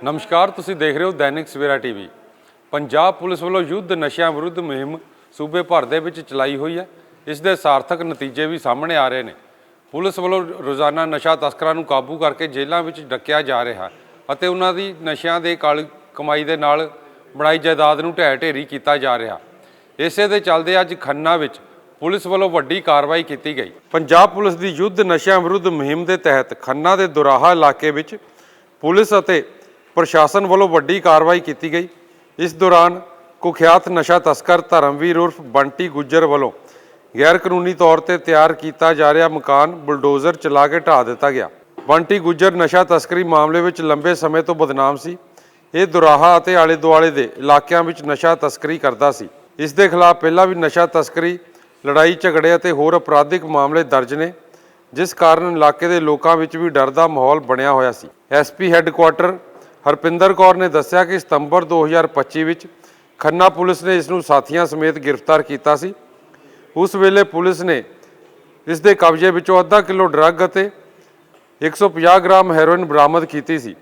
ਨਮਸਕਾਰ, ਤੁਸੀਂ ਦੇਖ ਰਹੇ ਹੋ ਦੈਨਿਕ ਸਵੇਰਾ ਟੀਵੀ। ਪੰਜਾਬ ਪੁਲਿਸ ਵੱਲੋਂ ਯੁੱਧ ਨਸ਼ਿਆਂ ਵਿਰੁੱਧ ਮੁਹਿੰਮ ਸੂਬੇ ਭਰ ਦੇ ਵਿੱਚ ਚਲਾਈ ਹੋਈ ਹੈ। ਇਸ ਦੇ ਸਾਰਥਕ ਨਤੀਜੇ ਵੀ ਸਾਹਮਣੇ ਆ ਰਹੇ ਨੇ। ਪੁਲਿਸ ਵੱਲੋਂ ਰੋਜ਼ਾਨਾ ਨਸ਼ਾ ਤਸਕਰਾਂ ਨੂੰ ਕਾਬੂ ਕਰਕੇ ਜੇਲ੍ਹਾਂ ਵਿੱਚ ਡੱਕਿਆ ਜਾ ਰਿਹਾ ਅਤੇ ਉਹਨਾਂ ਦੀ ਨਸ਼ਿਆਂ ਦੇ ਕਾਲੀ ਕਮਾਈ ਦੇ ਨਾਲ ਬਣਾਈ ਜਾਇਦਾਦ ਨੂੰ ਢਹਿ ਢੇਰੀ ਕੀਤਾ ਜਾ ਰਿਹਾ ਇਸੇ ਦੇ ਚੱਲਦੇ ਅੱਜ ਖੰਨਾ ਵਿੱਚ ਪੁਲਿਸ ਵੱਲੋਂ ਵੱਡੀ ਕਾਰਵਾਈ ਕੀਤੀ ਗਈ। ਪੰਜਾਬ ਪੁਲਿਸ ਦੀ ਯੁੱਧ ਨਸ਼ਿਆਂ ਵਿਰੁੱਧ ਮੁਹਿੰਮ ਦੇ ਤਹਿਤ ਖੰਨਾ ਦੇ ਦੁਰਾਹਾ ਇਲਾਕੇ ਵਿੱਚ ਪੁਲਿਸ ਅਤੇ ਪ੍ਰਸ਼ਾਸਨ ਵੱਲੋਂ ਵੱਡੀ ਕਾਰਵਾਈ ਕੀਤੀ ਗਈ। ਇਸ ਦੌਰਾਨ ਕੁਖਿਆਤ ਨਸ਼ਾ ਤਸਕਰ ਧਰਮਵੀਰ ਉਰਫ ਬੰਟੀ ਗੁੱਜਰ ਵੱਲੋਂ ਗੈਰ ਕਾਨੂੰਨੀ ਤੌਰ ਤੇ ਤਿਆਰ ਕੀਤਾ ਜਾ ਰਿਹਾ ਮਕਾਨ ਬੁਲਡੋਜ਼ਰ ਚਲਾ ਕੇ ਢਾਹ ਦਿੱਤਾ ਗਿਆ। ਬੰਟੀ ਗੁੱਜਰ ਨਸ਼ਾ ਤਸਕਰੀ ਮਾਮਲੇ ਵਿੱਚ ਲੰਬੇ ਸਮੇਂ ਤੋਂ ਬਦਨਾਮ ਸੀ। ਇਹ ਦੁਰਾਹਾ ਅਤੇ ਆਲੇ ਦੁਆਲੇ ਦੇ ਇਲਾਕਿਆਂ ਵਿੱਚ ਨਸ਼ਾ ਤਸਕਰੀ ਕਰਦਾ ਸੀ। ਇਸ ਦੇ ਖਿਲਾਫ ਪਹਿਲਾਂ ਵੀ ਨਸ਼ਾ ਤਸਕਰੀ, ਲੜਾਈ ਝਗੜੇ ਅਤੇ ਹੋਰ ਅਪਰਾਧਿਕ ਮਾਮਲੇ ਦਰਜ ਨੇ, ਜਿਸ ਕਾਰਨ ਇਲਾਕੇ ਦੇ ਲੋਕਾਂ ਵਿੱਚ ਵੀ ਡਰ ਦਾ ਮਾਹੌਲ ਬਣਿਆ ਹੋਇਆ ਸੀ। ਐਸਪੀ ਹੈੱਡਕੁਆਟਰ ਹਰਪਿੰਦਰ ਕੌਰ ਨੇ ਦੱਸਿਆ ਕਿ ਸਤੰਬਰ 2025 ਵਿੱਚ ਖੰਨਾ ਪੁਲਿਸ ਨੇ ਇਸ ਨੂੰ ਸਾਥੀਆਂ ਸਮੇਤ ਗ੍ਰਿਫਤਾਰ ਕੀਤਾ ਸੀ। ਉਸ ਵੇਲੇ ਪੁਲਿਸ ਨੇ ਇਸ ਦੇ ਕਬਜ਼ੇ ਵਿੱਚੋਂ ਅੱਧਾ ਕਿਲੋ ਡਰੱਗ ਅਤੇ 150 ਗ੍ਰਾਮ ਹੈਰੋਇਨ ਬਰਾਮਦ ਕੀਤੀ ਸੀ।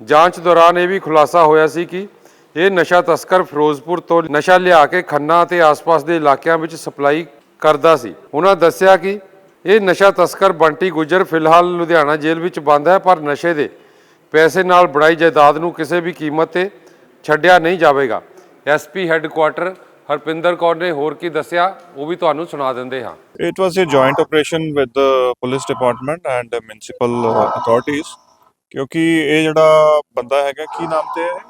ਜਾਂਚ ਦੌਰਾਨ ਇਹ ਵੀ ਖੁਲਾਸਾ ਹੋਇਆ ਸੀ ਕਿ ਇਹ ਨਸ਼ਾ ਤਸਕਰ ਫਿਰੋਜ਼ਪੁਰ ਤੋਂ ਨਸ਼ਾ ਲਿਆ ਕੇ ਖੰਨਾ ਅਤੇ ਆਸ-ਪਾਸ ਦੇ ਇਲਾਕਿਆਂ ਵਿੱਚ ਸਪਲਾਈ ਕਰਦਾ ਸੀ। ਉਹਨਾਂ ਦੱਸਿਆ ਕਿ ਇਹ ਨਸ਼ਾ ਤਸਕਰ ਬੰਟੀ ਗੁੱਜਰ ਫਿਲਹਾਲ ਲੁਧਿਆਣਾ ਜੇਲ੍ਹ ਵਿੱਚ ਬੰਦ ਹੈ, ਪਰ ਨਸ਼ੇ ਦੇ ਪੈਸੇ ਨਾਲ ਬਣਾਈ ਜਾਇਦਾਦ ਨੂੰ ਕਿਸੇ ਵੀ ਕੀਮਤ ਤੇ ਛੱਡਿਆ ਨਹੀਂ ਜਾਵੇਗਾ। ਐਸਪੀ ਹੈੱਡਕੁਆਟਰ ਹਰਪਿੰਦਰ ਕੌਰ ਨੇ ਹੋਰ ਕੀ ਦੱਸਿਆ ਉਹ ਵੀ ਤੁਹਾਨੂੰ ਸੁਣਾ ਦਿੰਦੇ ਹਾਂ। A joint operation with the police department and the municipal uh, authorities ਕਿਉਂਕਿ ਇਹ ਜਿਹੜਾ ਬੰਦਾ ਹੈਗਾ ਕੀ ਨਾਮ ਤੇ ਹੈ?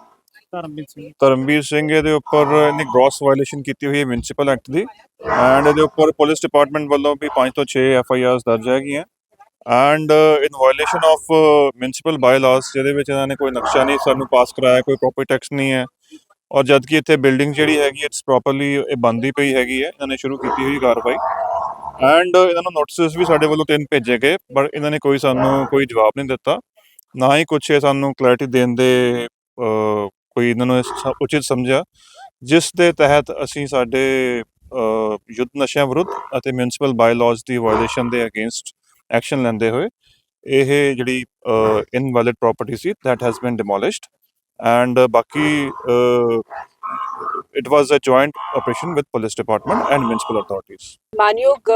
ਧਰਮਵੀਰ ਸਿੰਘ। ਧਰਮਵੀਰ ਸਿੰਘ ਇਹਦੇ ਉੱਪਰ ਇਹਨੇ ਗ੍ਰੋਸ ਵਾਇਲੇਸ਼ਨ ਕੀਤੀ ਹੋਈ ਹੈ ਮਿਊਨਿਸਪਲ ਐਕਟ ਦੀ ਐਂਡ ਇਹਦੇ ਉੱਪਰ ਪੁਲਿਸ ਡਿਪਾਰਟਮੈਂਟ ਵੱਲੋਂ ਵੀ 5 ਤੋਂ 6 ਐਫ ਆਈ ਆਰਸ ਦਰਜ ਹੈਗੀਆਂ। And in violation of municipal bylaws ਜਿਹਦੇ ਵਿੱਚ ਇਹਨਾਂ ਨੇ ਕੋਈ ਨਕਸ਼ਾ ਨਹੀਂ ਸਾਨੂੰ ਪਾਸ ਕਰਾਇਆ, ਕੋਈ ਪ੍ਰੋਪਰਟੀ ਟੈਕਸ ਨਹੀਂ ਹੈ। ਔਰ ਜਦਕਿ ਇੱਥੇ ਬਿਲਡਿੰਗ ਜਿਹੜੀ ਹੈਗੀ ਇਟਸ ਪ੍ਰੋਪਰਲੀ ਇਹ ਬੰਦੀ ਪਈ ਹੈਗੀ ਹੈ, ਇਹਨਾਂ ਨੇ ਸ਼ੁਰੂ ਕੀਤੀ ਹੋਈ ਕਾਰਵਾਈ। ਐਂਡ uh, ਇਹਨਾਂ ਨੂੰ ਨੋਟਿਸਸ ਵੀ ਸਾਡੇ ਵੱਲੋਂ ਤਿੰਨ ਭੇਜੇ ਗਏ, ਪਰ ਇਹਨਾਂ ਨੇ ਕੋਈ ਸਾਨੂੰ ਕੋਈ ਜਵਾਬ ਨਹੀਂ ਦਿੱਤਾ। ਨਾ ਹੀ ਕੁਛ ਇਹ ਸਾਨੂੰ ਕਲੈਰਿਟੀ ਦੇਣ ਦੇ ਕੋਈ ਇਹਨਾਂ ਨੂੰ ਉਚਿਤ ਸਮਝਿਆ, ਜਿਸ ਦੇ ਤਹਿਤ ਅਸੀਂ ਸਾਡੇ ਯੁੱਧ ਨਸ਼ਿਆਂ ਵਿਰੁੱਧ ਅਤੇ ਮਿਊਨਿਸਪਲ ਬਾਇਲਾਜ਼ ਦੀ ਵਾਇਓਲੇਸ਼ਨ ਦੇ ਅਗੇਂਸਟ ਐਕਸ਼ਨ ਲੈਂਦੇ ਹੋਏ, ਇਹ ਜਿਹੜੀ ਇਨਵੈਲਿਡ ਪ੍ਰਾਪਰਟੀ ਸੀ, that has been demolished. And ਬਾਕੀ it was a joint operation with police department and municipal authorities ਮਾਨਯੋਗ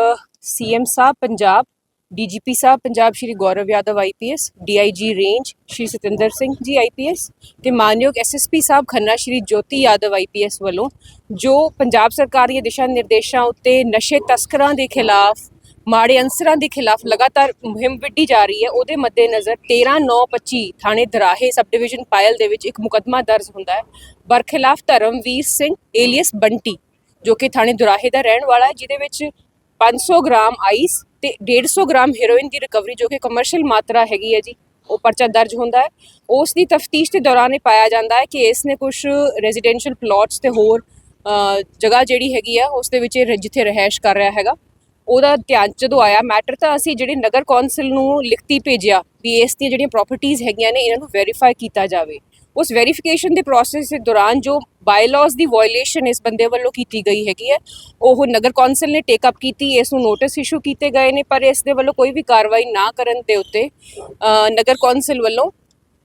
ਸੀਐਮ ਸਾਹਿਬ, ਪੰਜਾਬ ਡੀਜੀਪੀ ਸਾਹਿਬ, Punjab Shri Gaurav Yadav IPS DIG range Shri Satinder Singh ji IPS ਤੇ ਮਾਨਯੋਗ SSP ਸਾਹਿਬ Khanna Shri Jyoti Yadav IPS ਵੱਲੋਂ, ਜੋ ਪੰਜਾਬ ਸਰਕਾਰ ਦੀਆਂ ਦਿਸ਼ਾ ਨਿਰਦੇਸ਼ਾਂ ਉੱਤੇ ਨਸ਼ੇ ਤਸਕਰਾਂ ਦੇ ਖਿਲਾਫ ਮਾੜੇ ਅੰਸਰਾਂ ਦੇ ਖਿਲਾਫ ਲਗਾਤਾਰ ਮੁਹਿੰਮ ਵਿੱਢੀ ਜਾ ਰਹੀ ਹੈ। ਉਹਦੇ ਮੱਦੇਨਜ਼ਰ 13925 ਥਾਣੇ ਦਰਾਹੇ ਸਬ ਡਿਵੀਜ਼ਨ ਪਾਇਲ ਦੇ ਵਿੱਚ ਇੱਕ ਮੁਕਦਮਾ ਦਰਜ ਹੁੰਦਾ ਹੈ। ਬਰਖਿਲਾਫ ਧਰਮਵੀਰ ਸਿੰਘ ਏਲੀਅਸ ਬੰਟੀ, ਜੋ ਕਿ ਥਾਣੇ ਦੁਰਾਹੇ ਦਾ ਰਹਿਣ ਵਾਲਾ ਹੈ, ਜਿਹਦੇ ਵਿੱਚ 500 ਗ੍ਰਾਮ ਆਈਸ ਤੇ 150 ਗ੍ਰਾਮ ਹੀਰੋਇਨ ਦੀ ਰਿਕਵਰੀ, ਜੋ ਕਿ ਕਮਰਸ਼ੀਅਲ ਮਾਤਰਾ ਹੈਗੀ ਹੈ ਜੀ, ਉਹ ਪਰਚਾ ਦਰਜ ਹੁੰਦਾ ਹੈ। ਉਸ ਦੀ ਤਫਤੀਸ਼ ਦੇ ਦੌਰਾਨ ਇਹ ਪਾਇਆ ਜਾਂਦਾ ਹੈ ਕਿ ਇਸ ਨੇ ਕੁਝ ਰੈਜ਼ੀਡੈਂਸ਼ੀਅਲ ਪਲਾਟਸ ਤੇ ਹੋਰ ਜਗ੍ਹਾ ਜਿਹੜੀ ਹੈਗੀ ਆ ਉਸ ਦੇ ਵਿੱਚ ਇਹ ਜਿੱਥੇ ਰਹਿائش ਕਰ ਰਿਹਾ ਹੈਗਾ। ਉਹਦਾ ਧਿਆਨ 'ਚ ਜਦੋਂ ਆਇਆ ਮੈਟਰ ਤਾਂ ਅਸੀਂ ਜਿਹੜੇ ਨਗਰ ਕੌਂਸਲ ਨੂੰ ਲਿਖਤੀ ਭੇਜਿਆ ਵੀ ਇਸ ਦੀਆਂ ਜਿਹੜੀਆਂ ਪ੍ਰਾਪਰਟੀਆਂ ਹੈਗੀਆਂ ਨੇ, ਇਹਨਾਂ ਨੂੰ ਵੈਰੀਫਾਈ ਕੀਤਾ ਜਾਵੇ। ਉਸ ਵੈਰੀਫਿਕੇਸ਼ਨ ਦੇ ਪ੍ਰੋਸੈਸ ਦੇ ਦੌਰਾਨ ਜੋ ਬਾਇਲਾਜ਼ ਦੀ ਵਾਇਓਲੇਸ਼ਨ ਇਸ ਬੰਦੇ ਵੱਲੋਂ ਕੀਤੀ ਗਈ ਹੈਗੀ ਹੈ, ਉਹ ਨਗਰ ਕੌਂਸਲ ਨੇ ਟੇਕ ਅਪ ਕੀਤੀ, ਇਸ ਨੂੰ ਨੋਟਿਸ ਇਸ਼ੂ ਕੀਤੇ ਗਏ ਨੇ, ਪਰ ਇਸ ਦੇ ਵੱਲੋਂ ਕੋਈ ਵੀ ਕਾਰਵਾਈ ਨਾ ਕਰਨ ਦੇ ਉੱਤੇ ਨਗਰ ਕੌਂਸਲ ਵੱਲੋਂ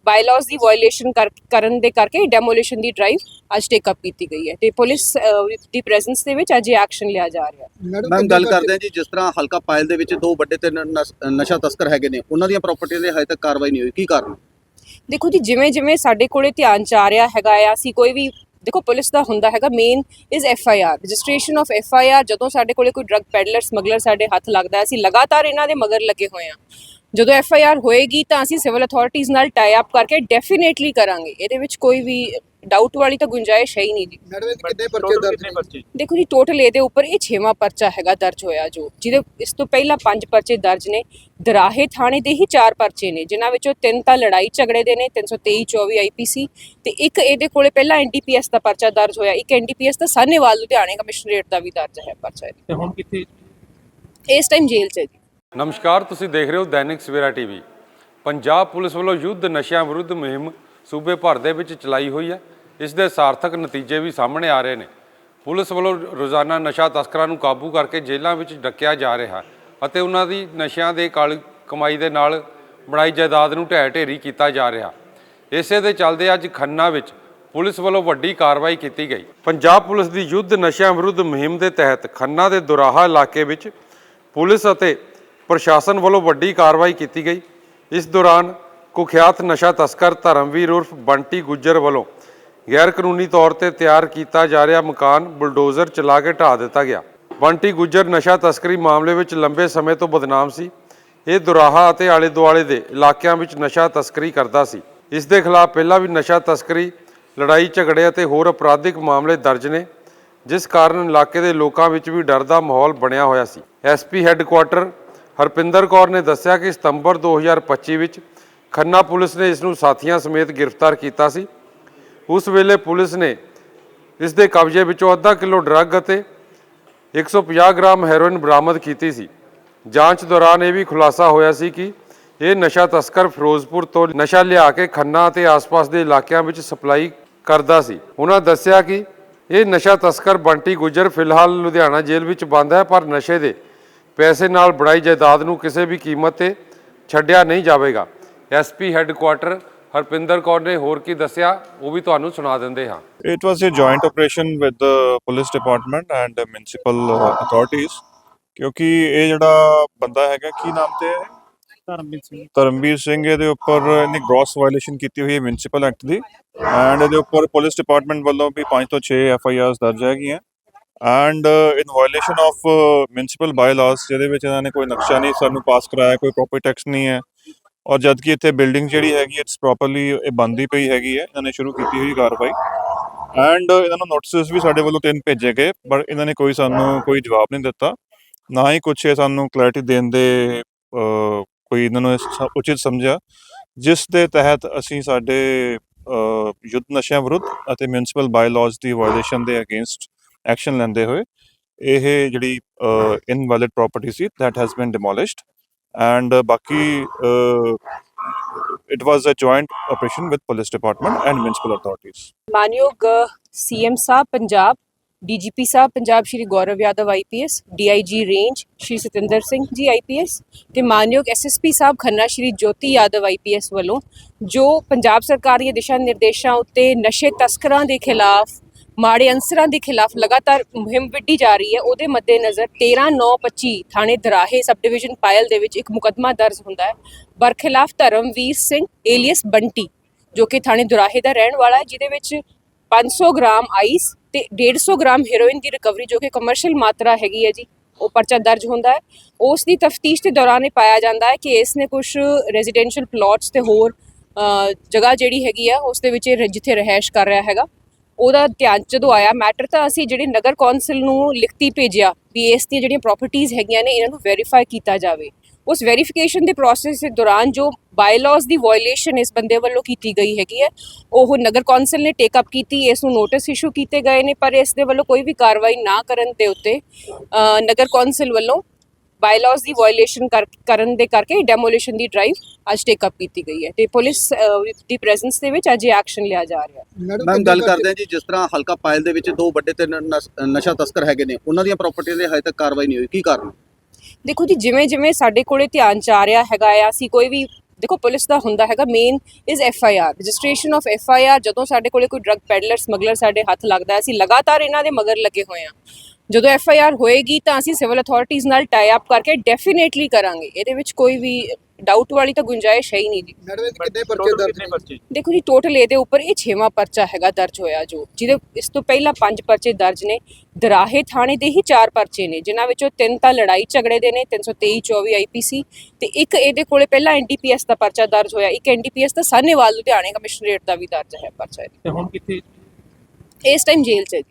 ਬਾਇਲਾਜ਼ ਦੀ ਵਾਇਓਲੇਸ਼ਨ ਕਰਨ ਦੇ ਕਰਕੇ ਡੈਮੋਲੀਸ਼ਨ ਦੀ ਡਰਾਈਵ ਅੱਜ ਟੇਕ ਅਪ ਕੀਤੀ ਗਈ ਹੈ ਤੇ ਪੁਲਿਸ ਦੀ ਪ੍ਰੈਜ਼ੈਂਸ ਦੇ ਵਿੱਚ ਅੱਜ ਇਹ ਐਕਸ਼ਨ ਲਿਆ ਜਾ ਰਿਹਾ ਹੈ। ਮੈਮ ਗੱਲ ਕਰਦੇ ਹਾਂ ਜੀ ਜਿਸ ਤਰ੍ਹਾਂ ਹਲਕਾ ਪਾਇਲ ਦੇ ਵਿੱਚ ਦੋ ਵੱਡੇ ਤੇ ਨਸ- ਤਸਕਰ ਹੈਗੇ ਨੇ ਉਹਨਾਂ ਦੀਆਂ ਪ੍ਰਾਪਰਟੀ ਦੇ ਹਜੇ ਤੱਕ ਕਾਰਵਾਈ ਨਹੀਂ ਹੋਈ ਕੀ ਕਾਰਨ? ਦੇਖੋ ਜੀ ਜਿਵੇਂ ਜਿਵੇਂ ਸਾਡੇ ਕੋਲੇ ਧਿਆਨ ਚ ਆ ਰਿਹਾ ਹੈਗਾ ਆ ਅਸੀਂ ਕੋਈ ਵੀ ਦੇਖੋ ਪੁਲਿਸ ਦਾ ਹੁੰਦਾ ਹੈਗਾ main is F I R registration of F I R ਜਦੋਂ ਸਾਡੇ ਕੋਲੇ ਕੋਈ ਡਰੱਗ ਪੈਡਲਰ ਸਮਗਲਰ ਸਾਡੇ ਹੱਥ ਲੱਗਦਾ ਹੈ ਅਸੀਂ ਲਗਾਤਾਰ ਇਹਨਾਂ ਦੇ ਮਗਰ ਲੱਗੇ ਹੋਏ ਆ ਜਦੋਂ ਐਫ ਆਈ ਆਰ ਹੋਏਗੀ ਤਾਂ ਅਸੀਂ ਸਿਵਲ ਅਥਾਰਟੀਆਂ ਨਾਲ ਟਾਈ ਅਪ ਕਰਕੇ ਡੈਫੀਨੇਟਲੀ ਕਰਾਂਗੇ। ਇਹਦੇ ਵਿੱਚ ਕੋਈ ਵੀ ਡਾਊਟ ਵਾਲੀ ਤਾਂ ਗੁੰਜਾਇਸ਼ ਹੈ ਹੀ ਨਹੀਂ ਜੀ। ਮੈਡਮ ਇਹ ਕਿੰਨੇ ਪਰਚੇ ਦਰਜ ਨੇ? ਦੇਖੋ ਜੀ ਟੋਟਲ ਇਹਦੇ ਉੱਪਰ ਇਹ ਛੇਵਾਂ ਪਰਚਾ ਹੈਗਾ ਦਰਜ ਹੋਇਆ ਜੋ ਜਿਹਦੇ ਇਸ ਤੋਂ ਪਹਿਲਾਂ ਪੰਜ ਪਰਚੇ ਦਰਜ ਨੇ। ਦਰਾਹੇ ਥਾਣੇ ਦੇ ਹੀ ਚਾਰ ਪਰਚੇ ਨੇ ਜਿਨ੍ਹਾਂ ਵਿੱਚੋਂ ਤਿੰਨ ਤਾਂ ਲੜਾਈ ਝਗੜੇ ਦੇ ਨੇ 323 24 ਆਈਪੀਸੀ ਤੇ ਇੱਕ ਇਹਦੇ ਕੋਲੇ ਪਹਿਲਾਂ ਐਨਡੀਪੀਐਸ ਦਾ ਪਰਚਾ ਦਰਜ ਹੋਇਆ। ਇੱਕ ਐਨਡੀਪੀਐਸ ਦਾ ਸਾਹਨੇਵਾਲ ਲੁਧਿਆਣੇ ਕਮਿਸ਼ਨਰੇਟ ਦਾ ਵੀ ਦਰਜ ਹੈ ਪਰਚਾ। ਤੇ ਹੁਣ ਕਿੱਥੇ? ਇਸ ਟਾਈਮ ਜੇਲ੍ਹ 'ਚ ਹੈ ਜੀ। ਨਮਸਕਾਰ, ਤੁਸੀਂ ਦੇਖ ਰਹੇ ਹੋ ਦੈਨਿਕ ਸਵੇਰਾ ਟੀਵੀ। ਪੰਜਾਬ ਪੁਲਿਸ ਵੱਲੋਂ ਯੁੱਧ ਨਸ਼ਿਆਂ ਵਿਰੁੱਧ ਮੁਹਿੰਮ ਸੂਬੇ ਭਰ ਦੇ ਵਿੱਚ ਚਲਾਈ ਹੋਈ ਹੈ। ਇਸ ਦੇ ਸਾਰਥਕ ਨਤੀਜੇ ਵੀ ਸਾਹਮਣੇ ਆ ਰਹੇ ਨੇ। ਪੁਲਿਸ ਵੱਲੋਂ ਰੋਜ਼ਾਨਾ ਨਸ਼ਾ ਤਸਕਰਾਂ ਨੂੰ ਕਾਬੂ ਕਰਕੇ ਜੇਲ੍ਹਾਂ ਵਿੱਚ ਡੱਕਿਆ ਜਾ ਰਿਹਾ ਅਤੇ ਉਹਨਾਂ ਦੀ ਨਸ਼ਿਆਂ ਦੇ ਕਾਲੀ ਕਮਾਈ ਦੇ ਨਾਲ ਬਣਾਈ ਜਾਇਦਾਦ ਨੂੰ ਢਹਿ ਢੇਰੀ ਕੀਤਾ ਜਾ ਰਿਹਾ। ਇਸੇ ਦੇ ਚੱਲਦੇ ਅੱਜ ਖੰਨਾ ਵਿੱਚ ਪੁਲਿਸ ਵੱਲੋਂ ਵੱਡੀ ਕਾਰਵਾਈ ਕੀਤੀ ਗਈ। ਪੰਜਾਬ ਪੁਲਿਸ ਦੀ ਯੁੱਧ ਨਸ਼ਿਆਂ ਵਿਰੁੱਧ ਮੁਹਿੰਮ ਦੇ ਤਹਿਤ ਖੰਨਾ ਦੇ ਦੁਰਾਹਾ ਇਲਾਕੇ ਵਿੱਚ ਪੁਲਿਸ ਅਤੇ ਪ੍ਰਸ਼ਾਸਨ ਵੱਲੋਂ ਵੱਡੀ ਕਾਰਵਾਈ ਕੀਤੀ ਗਈ। ਇਸ ਦੌਰਾਨ ਕੁਖਿਆਤ ਨਸ਼ਾ ਤਸਕਰ ਧਰਮਵੀਰ ਉਰਫ ਬੰਟੀ ਗੁੱਜਰ ਵੱਲੋਂ ਗੈਰ ਕਾਨੂੰਨੀ ਤੌਰ ਤੇ ਤਿਆਰ ਕੀਤਾ ਜਾ ਰਿਹਾ ਮਕਾਨ ਬੁਲਡੋਜ਼ਰ ਚਲਾ ਕੇ ਢਾਹ ਦਿੱਤਾ ਗਿਆ। ਬੰਟੀ ਗੁੱਜਰ ਨਸ਼ਾ ਤਸਕਰੀ ਮਾਮਲੇ ਵਿੱਚ ਲੰਬੇ ਸਮੇਂ ਤੋਂ ਬਦਨਾਮ ਸੀ। ਇਹ ਦੁਰਾਹਾ ਅਤੇ ਆਲੇ ਦੁਆਲੇ ਦੇ ਇਲਾਕਿਆਂ ਵਿੱਚ ਨਸ਼ਾ ਤਸਕਰੀ ਕਰਦਾ ਸੀ। ਇਸ ਦੇ ਖਿਲਾਫ ਪਹਿਲਾਂ ਵੀ ਨਸ਼ਾ ਤਸਕਰੀ, ਲੜਾਈ ਝਗੜੇ ਅਤੇ ਹੋਰ ਅਪਰਾਧਿਕ ਮਾਮਲੇ ਦਰਜ ਨੇ, ਜਿਸ ਕਾਰਨ ਇਲਾਕੇ ਦੇ ਲੋਕਾਂ ਵਿੱਚ ਵੀ ਡਰ ਦਾ ਮਾਹੌਲ ਬਣਿਆ ਹੋਇਆ ਸੀ। ਐਸਪੀ ਹੈੱਡਕੁਆਟਰ ਹਰਪਿੰਦਰ ਕੌਰ ਨੇ ਦੱਸਿਆ ਕਿ ਸਤੰਬਰ 2025 ਵਿੱਚ ਖੰਨਾ ਪੁਲਿਸ ਨੇ ਇਸ ਨੂੰ ਸਾਥੀਆਂ ਸਮੇਤ ਗ੍ਰਿਫਤਾਰ ਕੀਤਾ ਸੀ। ਉਸ ਵੇਲੇ ਪੁਲਿਸ ਨੇ ਇਸ ਦੇ ਕਬਜ਼ੇ ਵਿੱਚੋਂ ਅੱਧਾ ਕਿਲੋ ਡਰੱਗ ਅਤੇ 150 ਗ੍ਰਾਮ ਹੈਰੋਇਨ ਬਰਾਮਦ ਕੀਤੀ ਸੀ। ਜਾਂਚ ਦੌਰਾਨ ਇਹ ਵੀ ਖੁਲਾਸਾ ਹੋਇਆ ਸੀ ਕਿ ਇਹ ਨਸ਼ਾ ਤਸਕਰ ਫਿਰੋਜ਼ਪੁਰ ਤੋਂ ਨਸ਼ਾ ਲਿਆ ਕੇ ਖੰਨਾ ਅਤੇ ਆਸ-ਪਾਸ ਦੇ ਇਲਾਕਿਆਂ ਵਿੱਚ ਸਪਲਾਈ ਕਰਦਾ ਸੀ। ਉਹਨਾਂ ਦੱਸਿਆ ਕਿ ਇਹ ਨਸ਼ਾ ਤਸਕਰ ਬੰਟੀ ਗੁੱਜਰ ਫਿਲਹਾਲ ਲੁਧਿਆਣਾ ਜੇਲ੍ਹ ਵਿੱਚ ਬੰਦ ਹੈ, ਪਰ ਨਸ਼ੇ ਦੇ ਪੈਸੇ ਨਾਲ ਬਣਾਈ ਜਾਇਦਾਦ ਨੂੰ ਕਿਸੇ ਵੀ ਕੀਮਤ ਤੇ ਛੱਡਿਆ ਨਹੀਂ ਜਾਵੇਗਾ। ਐਸਪੀ ਹੈੱਡਕੁਆਟਰ ਹਰਪਿੰਦਰ ਕੌਰ ਨੇ ਹੋਰ ਕੀ ਦੱਸਿਆ ਉਹ ਵੀ ਤੁਹਾਨੂੰ ਸੁਣਾ ਦਿੰਦੇ ਹਾਂ। Joint operation with the police department and the municipal uh, authorities ਕਿਉਂਕਿ ਇਹ ਜਿਹੜਾ ਬੰਦਾ ਹੈਗਾ ਕੀ ਨਾਮ ਤੇ ਹੈ? ਧਰਮਵੀਰ ਸਿੰਘ। ਧਰਮਵੀਰ ਸਿੰਘ ਇਹਦੇ ਉੱਪਰ ਇਹਨੇ ਗ੍ਰੋਸ ਵਾਇਲੇਸ਼ਨ ਕੀਤੀ ਹੋਈ ਹੈ ਮਿਊਨਿਸਪਲ ਐਕਟ ਦੀ ਐਂਡ ਇਹਦੇ ਉੱਪਰ ਪੁਲਿਸ ਡਿਪਾਰਟਮੈਂਟ ਵੱਲੋਂ ਵੀ 5 ਤੋਂ 6 ਐਫ ਆਈ ਆਰਸ ਦਰਜ ਹੈਗੀਆਂ। And in violation of municipal bylaws ਜਿਹਦੇ ਵਿੱਚ ਇਹਨਾਂ ਨੇ ਕੋਈ ਨਕਸ਼ਾ ਨਹੀਂ, ਸਾਨੂੰ ਪਾਸ ਕਰਾਇਆ, ਕੋਈ ਪ੍ਰੋਪਰਟੀ ਟੈਕਸ ਨਹੀਂ ਹੈ। ਔਰ ਜਦ ਕਿ ਇੱਥੇ ਬਿਲਡਿੰਗ ਜਿਹੜੀ ਹੈਗੀ ਇਟਸ ਪ੍ਰੋਪਰਲੀ ਇਹ ਬੰਦੀ ਪਈ ਹੈਗੀ ਹੈ, ਇਹਨਾਂ ਨੇ ਸ਼ੁਰੂ ਕੀਤੀ ਹੋਈ ਕਾਰਵਾਈ। ਐਂਡ uh, ਇਹਨਾਂ ਨੂੰ ਨੋਟਿਸਸ ਵੀ ਸਾਡੇ ਵੱਲੋਂ ਤਿੰਨ ਭੇਜੇ ਗਏ, ਪਰ ਇਹਨਾਂ ਨੇ ਕੋਈ ਸਾਨੂੰ ਕੋਈ ਜਵਾਬ ਨਹੀਂ ਦਿੱਤਾ। ਨਾ ਹੀ ਕੁਛ ਇਹ ਸਾਨੂੰ ਕਲੈਰਿਟੀ ਦੇਣ ਦੇ ਕੋਈ ਇਹਨਾਂ ਨੂੰ ਉਚਿਤ ਸਮਝਿਆ। ਜਿਸ ਦੇ ਤਹਿਤ ਅਸੀਂ ਸਾਡੇ ਯੁੱਧ ਨਸ਼ਿਆਂ ਵਿਰੁੱਧ ਅਤੇ ਮਿਊਨਿਸਪਲ ਬਾਇਲਾਜ਼ ਦੀ ਵਾਇਲੇਸ਼ਨ ਦੇ ਅਗੇਂਸਟ ਐਕਸ਼ਨ ਲੈਂਦੇ ਹੋਏ, ਇਹ ਜਿਹੜੀ ਇਨਵੈਲਿਡ ਪ੍ਰਾਪਰਟੀ ਸੀ, that has been demolished. And ਬਾਕੀ it was a joint operation with police department and municipal authorities ਮਾਨਯੋਗ ਸੀਐਮ ਸਾਹਿਬ, ਪੰਜਾਬ ਡੀਜੀਪੀ ਸਾਹਿਬ, Punjab Shri Gaurav Yadav IPS DIG range Shri Satinder Singh ji IPS ਤੇ ਮਾਨਯੋਗ SSP ਸਾਹਿਬ Khanna Shri Jyoti Yadav IPS ਵੱਲੋਂ, ਜੋ ਪੰਜਾਬ ਸਰਕਾਰ ਦੀਆਂ ਦਿਸ਼ਾ ਨਿਰਦੇਸ਼ਾਂ ਉੱਤੇ ਨਸ਼ੇ ਤਸਕਰਾਂ ਦੇ ਖਿਲਾਫ ਮਾੜੇ ਅੰਸਰਾਂ ਦੇ ਖਿਲਾਫ ਲਗਾਤਾਰ ਮੁਹਿੰਮ ਵਿੱਢੀ ਜਾ ਰਹੀ ਹੈ। ਉਹਦੇ ਮੱਦੇ ਨਜ਼ਰ 13925 ਥਾਣੇ ਦਰਾਹੇ ਸਬ ਡਿਵੀਜ਼ਨ ਪਾਇਲ ਦੇ ਵਿੱਚ ਇੱਕ ਮੁਕਦਮਾ ਦਰਜ ਹੁੰਦਾ ਹੈ। ਬਰਖਿਲਾਫ ਧਰਮਵੀਰ ਸਿੰਘ ਏਲੀਅਸ ਬੰਟੀ, ਜੋ ਕਿ ਥਾਣੇ ਦਰਾਹੇ ਦਾ ਰਹਿਣ ਵਾਲਾ ਹੈ, ਜਿਹਦੇ ਵਿੱਚ 500 ਗ੍ਰਾਮ ਆਈਸ ਤੇ 150 ਗ੍ਰਾਮ ਹੀਰੋਇਨ ਦੀ ਰਿਕਵਰੀ, ਜੋ ਕਿ ਕਮਰਸ਼ੀਅਲ ਮਾਤਰਾ ਹੈਗੀ ਹੈ ਜੀ, ਉਹ ਪਰਚਾ ਦਰਜ ਹੁੰਦਾ ਹੈ। ਉਸ ਦੀ ਤਫਤੀਸ਼ ਦੇ ਦੌਰਾਨ ਇਹ ਪਾਇਆ ਜਾਂਦਾ ਹੈ ਕਿ ਇਸ ਨੇ ਕੁਝ ਰੈਜ਼ੀਡੈਂਸ਼ੀਅਲ ਪਲਾਟਸ ਤੇ ਹੋਰ ਜਗ੍ਹਾ ਜਿਹੜੀ ਹੈਗੀ ਆ ਉਸ ਦੇ ਵਿੱਚ ਜਿੱਥੇ ਰਹਿائش ਕਰ ਰਿਹਾ ਹੈਗਾ। ਉਹਦਾ ਧਿਆਨ ਜਦੋਂ ਆਇਆ ਮੈਟਰ ਤਾਂ ਅਸੀਂ ਜਿਹੜੀ ਨਗਰ ਕੌਂਸਲ ਨੂੰ ਲਿਖਤੀ ਭੇਜਿਆ ਵੀ ਇਸ ਦੀਆਂ ਜਿਹੜੀਆਂ ਪ੍ਰਾਪਰਟੀਆਂ ਹੈਗੀਆਂ ਨੇ, ਇਹਨਾਂ ਨੂੰ ਵੈਰੀਫਾਈ ਕੀਤਾ ਜਾਵੇ। ਉਸ ਵੈਰੀਫਿਕੇਸ਼ਨ ਦੇ ਪ੍ਰੋਸੈਸ ਦੇ ਦੌਰਾਨ ਜੋ ਬਾਇਲਾਜ਼ ਦੀ ਵਾਇਓਲੇਸ਼ਨ ਇਸ ਬੰਦੇ ਵੱਲੋਂ ਕੀਤੀ ਗਈ ਹੈਗੀ ਹੈ, ਉਹ ਨਗਰ ਕੌਂਸਲ ਨੇ ਟੇਕ ਅਪ ਕੀਤੀ, ਇਸ ਨੂੰ ਨੋਟਿਸ ਇਸ਼ੂ ਕੀਤੇ ਗਏ ਨੇ, ਪਰ ਇਸ ਦੇ ਵੱਲੋਂ ਕੋਈ ਵੀ ਕਾਰਵਾਈ ਨਾ ਕਰਨ ਦੇ ਉੱਤੇ ਨਗਰ ਕੌਂਸਲ ਵੱਲੋਂ ਬਾਇਲਾਜ਼ ਦੀ ਵਾਇਓਲੇਸ਼ਨ ਕਰਨ ਦੇ ਕਰਕੇ ਡੈਮੋਲੀਸ਼ਨ ਦੀ ਡਰਾਈਵ ਅੱਜ ਟੇਕ ਅਪ ਕੀਤੀ ਗਈ ਹੈ ਤੇ ਪੁਲਿਸ ਦੀ ਪ੍ਰੈਜ਼ੈਂਸ ਦੇ ਵਿੱਚ ਅੱਜ ਇਹ ਐਕਸ਼ਨ ਲਿਆ ਜਾ ਰਿਹਾ ਹੈ। ਮੈਮ ਗੱਲ ਕਰਦੇ ਹਾਂ ਜੀ ਜਿਸ ਤਰ੍ਹਾਂ ਹਲਕਾ ਪਾਇਲ ਦੇ ਵਿੱਚ ਦੋ ਵੱਡੇ ਤੇ ਨਸ- ਤਸਕਰ ਹੈਗੇ ਨੇ ਉਹਨਾਂ ਦੀਆਂ ਪ੍ਰਾਪਰਟੀਆਂ ਦੇ ਹਜੇ ਤੱਕ ਕਾਰਵਾਈ ਨਹੀਂ ਹੋਈ ਕੀ ਕਾਰਨ? ਦੇਖੋ ਜੀ ਜਿਵੇਂ ਜਿਵੇਂ ਸਾਡੇ ਕੋਲੇ ਧਿਆਨ ਚ ਆ ਰਿਹਾ ਹੈਗਾ ਆ ਅਸੀਂ ਕੋਈ ਵੀ ਦੇਖੋ ਪੁਲਿਸ ਦਾ ਹੁੰਦਾ ਹੈਗਾ main is F I R registration of F I R ਜਦੋਂ ਸਾਡੇ ਕੋਲੇ ਕੋਈ ਡਰੱਗ ਪੈਡਲਰ ਸਮਗਲਰ ਸਾਡੇ ਹੱਥ ਲੱਗਦਾ ਹੈ, ਅਸੀਂ ਲਗਾਤਾਰ ਇਹਨਾਂ ਦੇ ਮਗਰ ਲੱਗੇ ਹੋਏ ਆ ਜਦੋਂ ਐਫ ਆਈ ਆਰ ਹੋਏਗੀ ਤਾਂ ਅਸੀਂ ਸਿਵਲ ਅਥਾਰਟੀਆਂ ਨਾਲ ਟਾਈ ਅਪ ਕਰਕੇ ਡੈਫੀਨੇਟਲੀ ਕਰਾਂਗੇ। ਇਹਦੇ ਵਿੱਚ ਕੋਈ ਵੀ ਡਾਊਟ ਵਾਲੀ ਤਾਂ ਗੁੰਜਾਇਸ਼ ਹੈ ਹੀ ਨਹੀਂ ਜੀ। ਮੈਡਮ ਇਹ ਕਿੰਨੇ ਪਰਚੇ ਦਰਜ ਨੇ? ਦੇਖੋ ਜੀ ਟੋਟਲ ਇਹਦੇ ਉੱਪਰ ਇਹ 6ਵਾਂ ਪਰਚਾ ਹੈਗਾ ਦਰਜ ਹੋਇਆ ਜੋ ਜਿਹਦੇ ਇਸ ਤੋਂ ਪਹਿਲਾਂ ਪੰਜ ਪਰਚੇ ਦਰਜ ਨੇ। ਦਰਾਹੇ ਥਾਣੇ ਦੇ ਹੀ ਚਾਰ ਪਰਚੇ ਨੇ ਜਿਨ੍ਹਾਂ ਵਿੱਚੋਂ ਤਿੰਨ ਤਾਂ ਲੜਾਈ ਝਗੜੇ ਦੇ ਨੇ 323 24 ਆਈਪੀਸੀ ਤੇ ਇੱਕ ਇਹਦੇ ਕੋਲੇ ਪਹਿਲਾਂ ਐਨਡੀਪੀਐਸ ਦਾ ਪਰਚਾ ਦਰਜ ਹੋਇਆ। ਇੱਕ ਐਨਡੀਪੀਐਸ ਦਾ ਸਾਹਨੇਵਾਲ ਲੁਧਿਆਣੇ ਕਮਿਸ਼ਨਰੇਟ ਦਾ ਵੀ ਦਰਜ ਹੈ ਪਰਚਾ ਇਹਦੇ। ਤੇ ਹੁਣ ਕਿੱਥੇ? ਇਸ ਟਾਈਮ ਜੇਲ੍ਹ 'ਚ ਹੈ